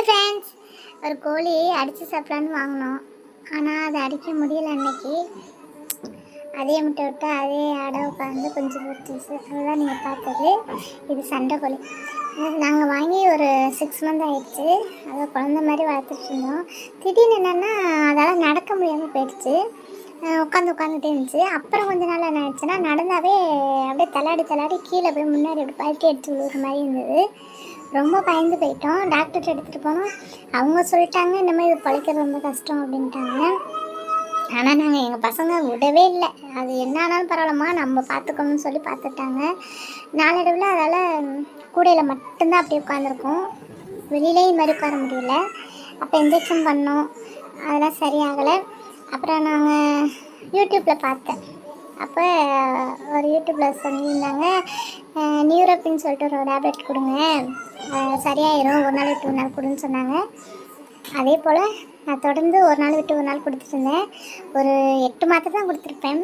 Hi friends ஒரு கோழி அடித்து சாப்பிட்லான்னு வாங்கினோம். ஆனால் அதை அடிக்க முடியல அன்னைக்கு. அதே முட்டை விட்டு அதே அடை உட்காந்து கொஞ்சம் பொறுத்துச்சு அதுதான் நீங்கள் பார்த்தது. இது சண்டை கோழி. நாங்கள் வாங்கி ஒரு சிக்ஸ் மந்த் ஆயிடுச்சு. அதை குழந்த மாதிரி வளர்த்துட்டு இருந்தோம். திடீர்னு என்னென்னா அதால் நடக்க முடியாமல் போயிடுச்சு. உட்காந்து உட்காந்துட்டே இருந்துச்சு. அப்புறம் கொஞ்ச நாள் என்ன ஆச்சுன்னா நடந்தாவே அப்படியே தள்ளாடி தள்ளாடி கீழே போய் முன்னாடி அப்படி பல்ட்டி அடிச்சு விழுகிற மாதிரி இருந்தது. ரொம்ப பயந்து போயிட்டோம். டாக்டர்கிட்ட எடுத்துகிட்டு போனோம். அவங்க சொல்லிட்டாங்க இந்த மாதிரி இது பழைக்கிறது ரொம்ப கஷ்டம் அப்படின்ட்டாங்க. ஆனால் நாங்கள் எங்கள் பசங்க விடவே இல்லை. அது என்ன ஆனாலும் பரவாயில்லம்மா நம்ம பார்த்துக்கணும்னு சொல்லி பார்த்துட்டாங்க. நாளடைவில் அதால் கூடையில் மட்டும்தான் அப்படி உட்காந்துருக்கோம் வெளியிலே இது மாதிரி உட்கார முடியல. அப்போ இன்ஜெக்ஷன் பண்ணோம். அதெல்லாம் சரியாகலை. அப்புறம் நாங்கள் யூடியூப்பில் பார்த்தேன். அப்போ ஒரு யூடியூப்பில் சொல்லியிருந்தாங்க நியூரோப்பின்னு சொல்லிட்டு ஒரு டேப்லெட் கொடுங்க. சரியாயிரும் ஒரு நாள் விட்டு ஒரு நாள் கொடுன்னு சொன்னாங்க. அதே போல் நான் தொடர்ந்து ஒரு நாள் விட்டு ஒரு நாள் கொடுத்துட்டு இருந்தேன். ஒரு எட்டு மாதம் தான் கொடுத்துருப்பேன்.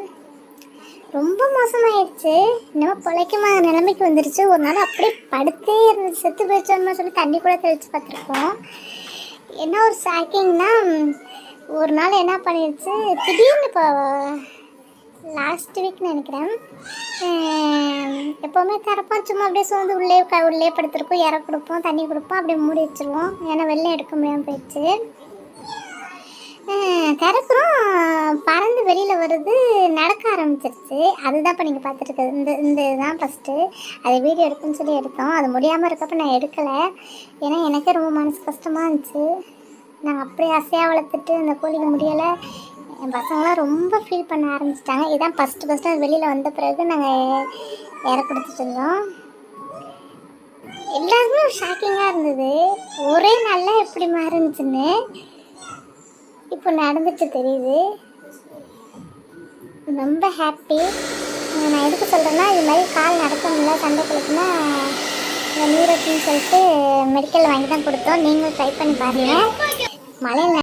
ரொம்ப மோசமாயிடுச்சு இன்னமும் பிழைக்குமா நிலைமைக்கு வந்துருச்சு. ஒரு நாள் அப்படியே படுத்தே இருந்துச்சு. செத்து போயிடுச்சோன்னு சொல்லி தண்ணி கூட தெளித்து பார்த்துருக்கோம் என்ன ஒரு ஷாக்கிங்னா ஒரு நாள் என்ன பண்ணிடுச்சு திடீர்னு இப்போ லாஸ்ட் வீக் நினைக்கிறேன். எப்போவுமே திறப்போம் சும்மா அப்படியே சோர்ந்து உள்ளே க உள்ளே படுத்துருக்கோம். இற கொடுப்போம் தண்ணி கொடுப்போம் அப்படியே மூடி வச்சுருவோம். ஏன்னா வெளில எடுக்க முடியாமல் போயிடுச்சு. திறக்கிறோம் பறந்து வெளியில் வருது. நடக்க ஆரம்பிச்சிருச்சு. அதுதான் இப்போ நீங்கள் பார்த்துட்டு இந்த இந்த இதுதான் ஃபஸ்ட்டு அதை வீடியோ எடுக்குன்னு சொல்லி எடுத்தோம். அது முடியாமல் இருக்கப்போ நான் எடுக்கலை. ஏன்னா எனக்கே ரொம்ப மனசு கஷ்டமாக இருந்துச்சு. நாங்கள் அப்படியே அசையாக வளர்த்துட்டு அந்த கோழிக்கு முடியலை. என் பசங்களாம் ரொம்ப ஃபீல் பண்ண ஆரம்பிச்சிட்டாங்க. இதான் ஃபஸ்ட்டு ஃபஸ்ட்டு அது வெளியில் வந்த பிறகு நாங்கள் இற கொடுத்துட்டு இருந்தோம். எல்லாருமே ஷாக்கிங்காக இருந்தது. ஒரே நாளில் எப்படி மாறுனுச்சுன்னு இப்போ நடந்துட்டு தெரியுது. ரொம்ப ஹாப்பி நான் எதுக்கு சொல்கிறேன்னா இது மாதிரி கால் நடக்க முடியல சண்டை கொடுக்குன்னா நியூரோட்டின்னு சொல்லிட்டு மெடிக்கல் வாங்கி தான் கொடுத்தோம். நீங்களும் ட்ரை பண்ணி பாருங்கள் மழையில்